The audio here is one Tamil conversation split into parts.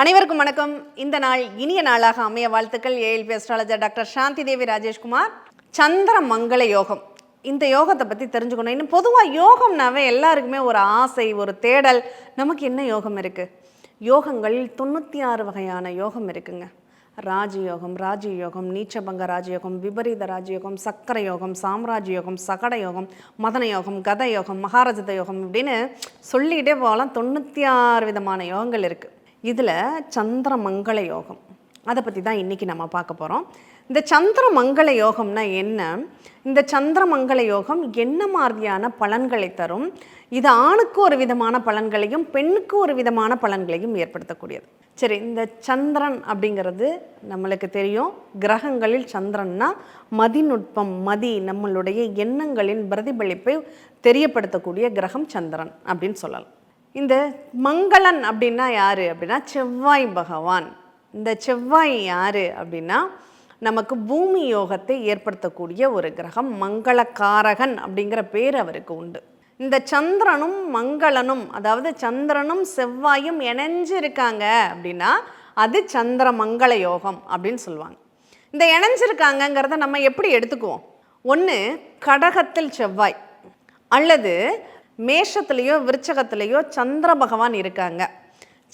அனைவருக்கும் வணக்கம். இந்த நாள் இனிய நாளாக அமைய வாழ்த்துக்கள். ALP astrologer doctor Shanthi Devi Rajeshkumar சந்திர மங்கள யோகம். இந்த யோகத்தை பற்றி தெரிஞ்சுக்கணும். இன்னும் பொதுவாக யோகம்னாவே எல்லாருக்குமே ஒரு ஆசை ஒரு தேடல். நமக்கு என்ன யோகம் இருக்குது யோகங்களில் தொண்ணூற்றி ஆறு வகையான யோகம் இருக்குங்க. ராஜயோகம் ராஜயோகம் நீச்சபங்க ராஜயோகம் விபரீத ராஜயோகம் சக்கர யோகம் சாம்ராஜ்ய யோகம் சகட யோகம் மதன யோகம் கத யோகம் மகாரஜத யோகம் இப்படின்னு சொல்லிகிட்டே போகலாம். தொண்ணூற்றி ஆறு விதமான யோகங்கள் இருக்குது இதில் சந்திர மங்கள யோகம். அதை பற்றி தான் இன்றைக்கி நம்ம பார்க்க போகிறோம் இந்த சந்திர மங்கள யோகம்னா என்ன? இந்த சந்திர மங்கள யோகம் என்ன மாதிரியான பலன்களை தரும்? இது ஆணுக்கு ஒரு விதமான பலன்களையும் பெண்ணுக்கு ஒரு விதமான பலன்களையும் ஏற்படுத்தக்கூடியது. சரி இந்த சந்திரன் அப்படிங்கிறது நம்மளுக்கு தெரியும். கிரகங்களில் சந்திரன்னா மதிநுட்பம் மதி நம்மளுடைய எண்ணங்களின் பிரதிபலிப்பை தெரியப்படுத்தக்கூடிய கிரகம் சந்திரன் அப்படின்னு சொல்லலாம். இந்த மங்களன் அப்படின்னா யார் அப்படின்னா செவ்வாய் பகவான். இந்த செவ்வாய் யார் அப்படின்னா நமக்கு பூமி யோகத்தை ஏற்படுத்தக்கூடிய ஒரு கிரகம் மங்களக்காரகன் அப்படிங்கிற பேர் அவருக்கு உண்டு. இந்த சந்திரனும் மங்களனும் அதாவது சந்திரனும் செவ்வாயும் இணைஞ்சு இருக்காங்க அப்படின்னா அது சந்திர மங்கள யோகம் அப்படின்னு சொல்லுவாங்க. இந்த இணைஞ்சிருக்காங்கங்கிறத நம்ம எப்படி எடுத்துக்குவோம்? ஒன்று கடகத்தில் செவ்வாய் அல்லது மேஷத்துலேயோ விருச்சகத்துலேயோ சந்திர பகவான் இருக்காங்க.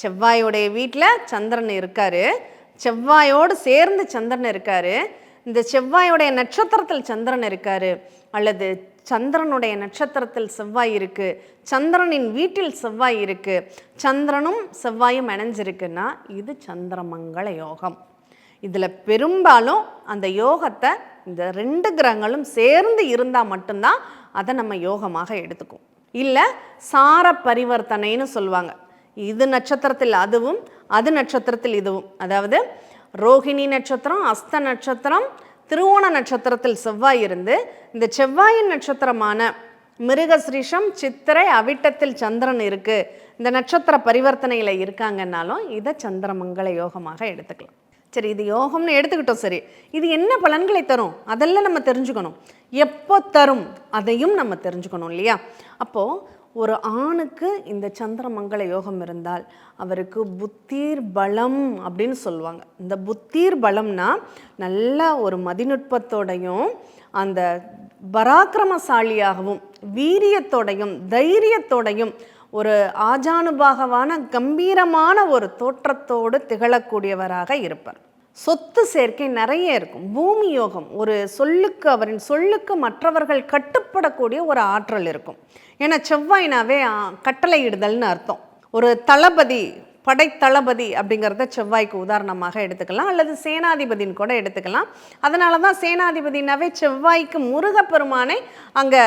செவ்வாயோடைய வீட்டில் சந்திரன் இருக்கார். செவ்வாயோடு சேர்ந்து சந்திரன் இருக்கார். இந்த செவ்வாயோடைய நட்சத்திரத்தில் சந்திரன் இருக்கார். அல்லது சந்திரனுடைய நட்சத்திரத்தில் செவ்வாய் இருக்குது சந்திரனின் வீட்டில் செவ்வாய் இருக்குது சந்திரனும் செவ்வாயும் இணைஞ்சிருக்குன்னா இது சந்திரமங்கள யோகம். இதில் பெரும்பாலும் அந்த யோகத்தை இந்த ரெண்டு கிரகங்களும் சேர்ந்து இருந்தால் மட்டும்தான் அதை நம்ம யோகமாக எடுத்துக்குவோம். இல்லை சார பரிவர்த்தனைன்னு சொல்லுவாங்க. இது நட்சத்திரத்தில் அதுவும் அது நட்சத்திரத்தில் இதுவும். அதாவது ரோஹிணி நட்சத்திரம் அஸ்த நட்சத்திரம் திருவோண நட்சத்திரத்தில் செவ்வாய் இருந்து இந்த செவ்வாயின் நட்சத்திரமான மிருகஸ்ரீஷம் சித்திரை அவிட்டத்தில் சந்திரன் இருக்குது இந்த நட்சத்திர பரிவர்த்தனையில் இருக்காங்கன்னாலும் இதை சந்திரமங்கள யோகமாக எடுத்துக்கலாம். சரி இது யோகம்னு எடுத்துக்கிட்டோம் சரி. இது என்ன பலன்களை தரும்? அதெல்லாம் நம்ம தெரிஞ்சுக்கணும். எப்போ தரும்? அதையும் நம்ம தெரிஞ்சுக்கணும் இல்லையா? அப்போது ஒரு ஆணுக்கு இந்த சந்திரமங்கள யோகம் இருந்தால் அவருக்கு புத்தீர் பலம் அப்படின்னு சொல்லுவாங்க. இந்த புத்தீர் பலம்னா நல்ல ஒரு மதிநுட்பத்தோடையும் அந்த பராக்கிரமசாலியாகவும் வீரியத்தோடையும் தைரியத்தோடையும் ஒரு ஆஜானுபாகவான கம்பீரமான ஒரு தோற்றத்தோடு திகழக்கூடியவராக இருப்பார். சொத்து சேர்க்கை நிறைய இருக்கும். பூமி யோகம் ஒரு சொல்லுக்கு அவரின் சொல்லுக்கு மற்றவர்கள் கட்டுப்படக்கூடிய ஒரு ஆற்றல் இருக்கும். ஏன்னா செவ்வாய்னாவே கட்டளையிடுதல்னு அர்த்தம். ஒரு தளபதி படைத்தளபதி அப்படிங்கிறத செவ்வாய்க்கு உதாரணமாக எடுத்துக்கலாம். அல்லது சேனாதிபதின்னு கூட எடுத்துக்கலாம். அதனால தான் சேனாதிபதினாவே செவ்வாய்க்கு முருகப்பெருமானை அங்கே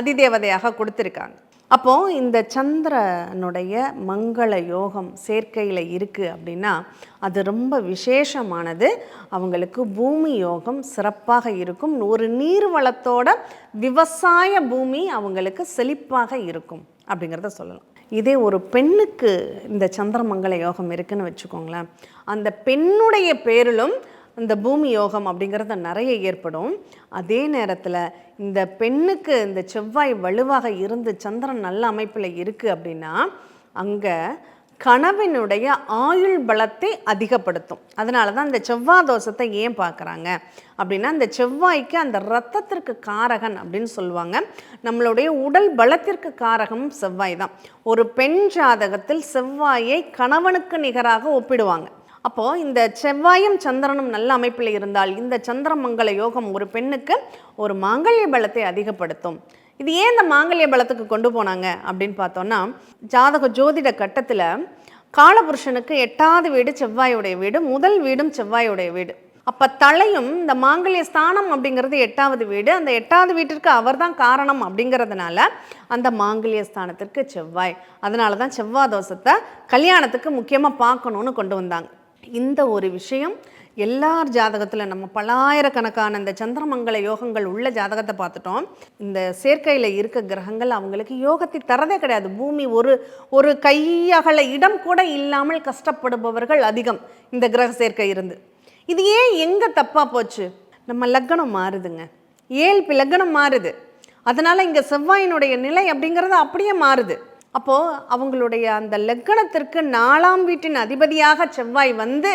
அதிதேவதையாக கொடுத்துருக்காங்க. அப்போது இந்த சந்திரனுடைய மங்கள யோகம் சேர்க்கையில் இருக்குது அப்படின்னா அது ரொம்ப விசேஷமானது. அவங்களுக்கு பூமி யோகம் சிறப்பாக இருக்கும். ஒரு நீர் வளத்தோட விவசாய பூமி அவங்களுக்கு செழிப்பாக இருக்கும் அப்படிங்கிறத சொல்லலாம். இதே ஒரு பெண்ணுக்கு இந்த சந்திரமங்கள யோகம் இருக்குன்னு வச்சுக்கோங்களேன். அந்த பெண்ணுடைய பேரிலும் இந்த பூமி யோகம் அப்படிங்கிறது நிறைய ஏற்படும். அதே நேரத்தில் இந்த பெண்ணுக்கு இந்த செவ்வாய் வலுவாக இருந்து சந்திரன் நல்ல அமைப்பில் இருக்குது அப்படின்னா அங்கே கணவனுடைய ஆயுள் பலத்தை அதிகப்படுத்தும். அதனால தான் இந்த செவ்வாய் தோஷத்தை ஏன் பார்க்குறாங்க? அப்படின்னா இந்த செவ்வாய்க்கு அந்த ரத்தத்திற்கு காரகன் அப்படின்னு சொல்லுவாங்க. நம்மளுடைய உடல் பலத்திற்கு காரகம் செவ்வாய் தான். ஒரு பெண் ஜாதகத்தில் செவ்வாயை கணவனுக்கு நிகராக ஒப்பிடுவாங்க. அப்போது இந்த செவ்வாயும் சந்திரனும் நல்ல அமைப்பில் இருந்தால் இந்த சந்திரமங்கல யோகம் ஒரு பெண்ணுக்கு ஒரு மாங்கல்ய பலத்தை அதிகப்படுத்தும். இது ஏன் இந்த மாங்கல்ய பலத்துக்கு கொண்டு போனாங்க அப்படின்னு பார்த்தோன்னா ஜாதக ஜோதிட கட்டத்தில் காலபுருஷனுக்கு எட்டாவது வீடு செவ்வாயுடைய வீடு முதல் வீடும் செவ்வாயுடைய வீடு. அப்போ தலையும் இந்த மாங்கல்ய ஸ்தானம் அப்படிங்கிறது எட்டாவது வீடு. அந்த எட்டாவது வீட்டிற்கு அவர் தான் காரணம் அப்படிங்கிறதுனால அந்த மாங்கல்ய ஸ்தானத்திற்கு செவ்வாய். அதனால தான் செவ்வாய் தோஷத்தை கல்யாணத்துக்கு முக்கியமாக பார்க்கணுன்னு கொண்டு வந்தாங்க. இந்த ஒரு விஷயம் எல்லார் ஜாதகத்தில் நம்ம பல்லாயிரக்கணக்கான இந்த சந்திரமங்கல யோகங்கள் உள்ள ஜாதகத்தை பார்த்துட்டோம். இந்த சேர்க்கையில் இருக்க கிரகங்கள் அவங்களுக்கு யோகத்தை தரதே கிடையாது. பூமி ஒரு ஒரு கையகல இடம் கூட இல்லாமல் கஷ்டப்படுபவர்கள் அதிகம் இந்த கிரக சேர்க்கை இருந்து. இது ஏன் எங்கே தப்பாக போச்சு? நம்ம லக்னம் மாறுதுங்க. ஏழ்பி லக்னம் மாறுது. அதனால் இங்கே செவ்வாயினுடைய நிலை அப்படிங்கிறது அப்படியே மாறுது. அப்போது அவங்களுடைய அந்த லக்கணத்திற்கு நாலாம் வீட்டின் அதிபதியாக செவ்வாய் வந்து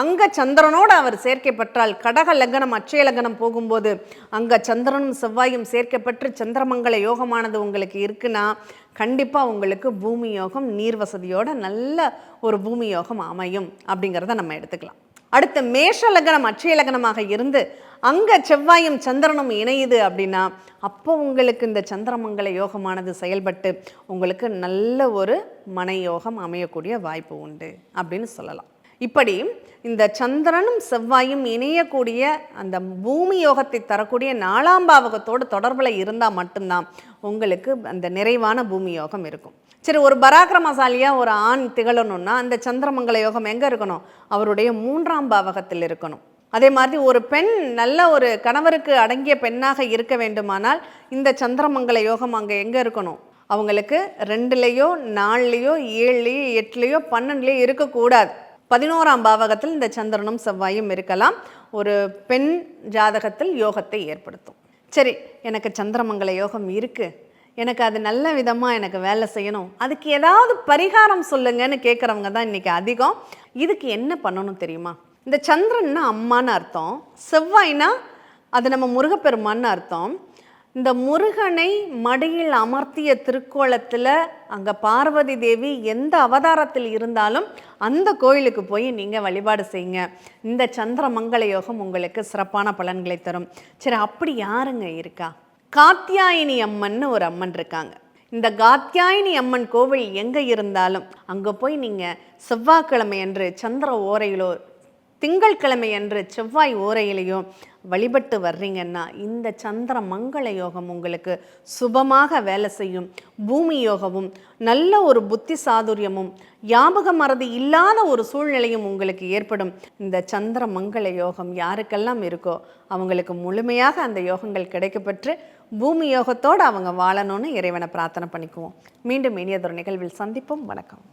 அங்க சந்திரனோடு அவர் சேர்க்கப்பட்டால் கடக லக்னம் அச்சய லக்னம் போகும்போது அங்க சந்திரனும் செவ்வாயும் சேர்க்கப்பட்டு சந்திரமங்கல யோகமானது உங்களுக்கு இருக்குன்னா கண்டிப்பாக உங்களுக்கு பூமி யோகம் நீர் வசதியோட நல்ல ஒரு பூமி யோகம் அமையும் அப்படிங்கிறத நம்ம எடுத்துக்கலாம். அடுத்து மேஷ லக்னம் அட்சய லக்னமாக இருந்து அங்கே செவ்வாயும் சந்திரனும் இணையுது அப்படின்னா அப்போ உங்களுக்கு இந்த சந்திரமங்கல யோகமானது செயல்பட்டு உங்களுக்கு நல்ல ஒரு மன யோகம் அமையக்கூடிய வாய்ப்பு உண்டு அப்படின்னு சொல்லலாம். இப்படி இந்த சந்திரனும் செவ்வாயும் இணையக்கூடிய அந்த பூமி யோகத்தை தரக்கூடிய நாலாம் பாவகத்தோடு தொடர்பில் இருந்தால் மட்டும்தான் உங்களுக்கு அந்த நிறைவான பூமி யோகம் இருக்கும். சரி ஒரு பராக்கிரமசாலியாக ஒரு ஆண் திகழணும்னா அந்த சந்திரமங்கல யோகம் எங்கே இருக்கணும்? அவருடைய மூன்றாம் பாவகத்தில் இருக்கணும். அதே மாதிரி ஒரு பெண் நல்ல ஒரு கணவருக்கு அடங்கிய பெண்ணாக இருக்க வேண்டுமானால் இந்த சந்திரமங்கல யோகம் அங்கே எங்கே இருக்கணும்? அவங்களுக்கு ரெண்டுலேயோ நாலுலேயோ ஏழுலேயோ எட்டுலேயோ பன்னெண்டுலேயோ இருக்கக்கூடாது. பதினோராம் பாவகத்தில் இந்த சந்திரனும் செவ்வாயும் இருக்கலாம். ஒரு பெண் ஜாதகத்தில் யோகத்தை ஏற்படுத்தும். சரி எனக்கு சந்திரமங்கல யோகம் இருக்குது எனக்கு அது நல்ல விதமாக எனக்கு வேலை செய்யணும். அதுக்கு ஏதாவது பரிகாரம் சொல்லுங்கன்னு கேட்குறவங்க தான் இன்றைக்கி அதிகம். இதுக்கு என்ன பண்ணணும் தெரியுமா? இந்த சந்திரன்னா அம்மான்னு அர்த்தம். செவ்வாய்னா அது நம்ம முருகப்பெருமான்னு அர்த்தம். இந்த முருகனை மடியில் அமர்த்திய திருக்கோலத்தில் அங்கே பார்வதி தேவி எந்த அவதாரத்தில் இருந்தாலும் அந்த கோயிலுக்கு போய் நீங்கள் வழிபாடு செய்யுங்க. இந்த சந்திர மங்கள யோகம் உங்களுக்கு சிறப்பான பலன்களை தரும். சரி அப்படி யாருங்க இருக்கா? காத்தியாயினி அம்மன்னு ஒரு அம்மன் இருக்காங்க. இந்த காத்தியாயினி அம்மன் கோவில் எங்கே இருந்தாலும் அங்கே போய் நீங்கள் செவ்வாய்க்கிழமை அன்று சந்திர ஓரையிலோ திங்கட்கிழமை அன்று செவ்வாய் ஓரையிலையும் வழிபட்டு வர்றீங்கன்னா இந்த சந்திர மங்கள யோகம் உங்களுக்கு சுபமாக வேலை செய்யும். பூமி யோகமும் நல்ல ஒரு புத்தி சாதுரியமும் ஞாபக மறதி இல்லாத ஒரு சூழ்நிலையும் உங்களுக்கு ஏற்படும். இந்த சந்திர மங்கள யோகம் யாருக்கெல்லாம் இருக்கோ அவங்களுக்கு முழுமையாக அந்த யோகங்கள் கிடைக்கப்பெற்று பூமி யோகத்தோடு அவங்க வாழணும்னு இறைவனை பிரார்த்தனை பண்ணிக்குவோம். மீண்டும் இனியதொரு நிகழ்வில் சந்திப்போம். வணக்கம்.